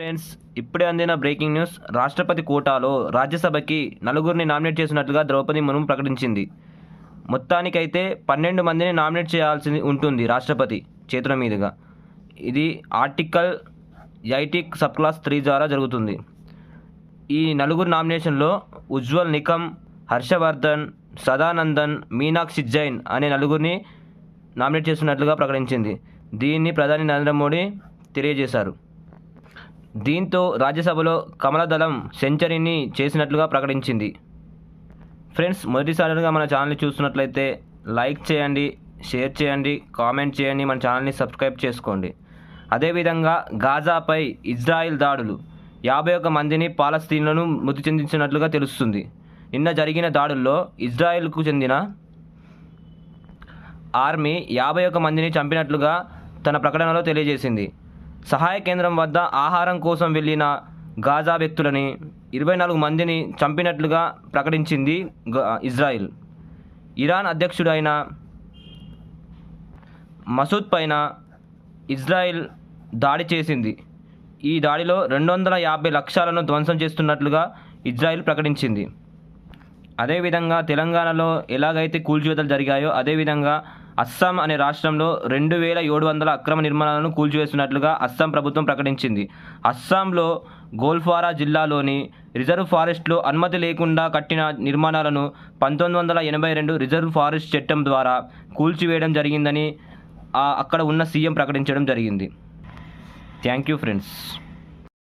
Friends ఇప్పుడే అందిన breaking news రాష్ట్రపతి కోటాలో రాజ్యసభకి నలుగురిని నామినేట్ చేసినట్లుగా ద్రౌపది ముర్ము ప్రకటించింది. మొత్తానికైతే పన్నెండు మందిని నామినేట్ చేయాల్సి ఉంటుంది రాష్ట్రపతి చేతుల మీదుగా. ఇది ఆర్టికల్ ఐటిక్ సబ్ క్లాస్ త్రీ ద్వారా జరుగుతుంది. ఈ నలుగురు నామినేషన్లో ఉజ్వల్ నికమ్ హర్షవర్ధన్ సదానందన్ మీనాక్షి జైన్ అనే నలుగురిని నామినేట్ చేస్తున్నట్లుగా ప్రకటించింది. దీన్ని ప్రధాని నరేంద్ర మోడీ తెలియజేశారు. దీంతో రాజ్యసభలో కమలదళం సెంచరీని చేసినట్లుగా ప్రకటించింది. ఫ్రెండ్స్ మొదటిసారిగా మన ఛానల్ని చూస్తున్నట్లయితే లైక్ చేయండి షేర్ చేయండి కామెంట్ చేయండి మన ఛానల్ని సబ్స్క్రైబ్ చేసుకోండి. అదేవిధంగా గాజాపై ఇజ్రాయిల్ దాడులు. యాభై ఒక మందిని పాలస్తీన్లను మృతి చెందించినట్లుగా తెలుస్తుంది. నిన్న జరిగిన దాడుల్లో ఇజ్రాయిల్కు చెందిన ఆర్మీ యాభై ఒక మందిని చంపినట్లుగా తన ప్రకటనలో తెలియజేసింది. సహాయ కేంద్రం వద్ద ఆహారం కోసం వెళ్ళిన గాజా వ్యక్తులని ఇరవై నాలుగు మందిని చంపినట్లుగా ప్రకటించింది గ- ఇజ్రాయిల్. ఇరాన్ అధ్యక్షుడైన మసూద్ పైన ఇజ్రాయిల్ దాడి చేసింది. ఈ దాడిలో రెండు వందల యాభై లక్షలను ధ్వంసం చేస్తున్నట్లుగా ఇజ్రాయిల్ ప్రకటించింది. అదేవిధంగా తెలంగాణలో ఎలాగైతే కూల్చివేతలు జరిగాయో అదేవిధంగా అస్సాం అనే రాష్ట్రంలో రెండు వేల ఏడు వందల అక్రమ నిర్మాణాలను కూల్చివేస్తున్నట్లుగా అస్సాం ప్రభుత్వం ప్రకటించింది. అస్సాంలో గోల్ఫారా జిల్లాలోని రిజర్వ్ ఫారెస్ట్లో అనుమతి లేకుండా కట్టిన నిర్మాణాలను పంతొమ్మిది వందల ఎనభై రెండు రిజర్వ్ ఫారెస్ట్ చట్టం ద్వారా కూల్చివేయడం జరిగిందని అక్కడ ఉన్న సీఎం ప్రకటించడం జరిగింది. Thank you friends.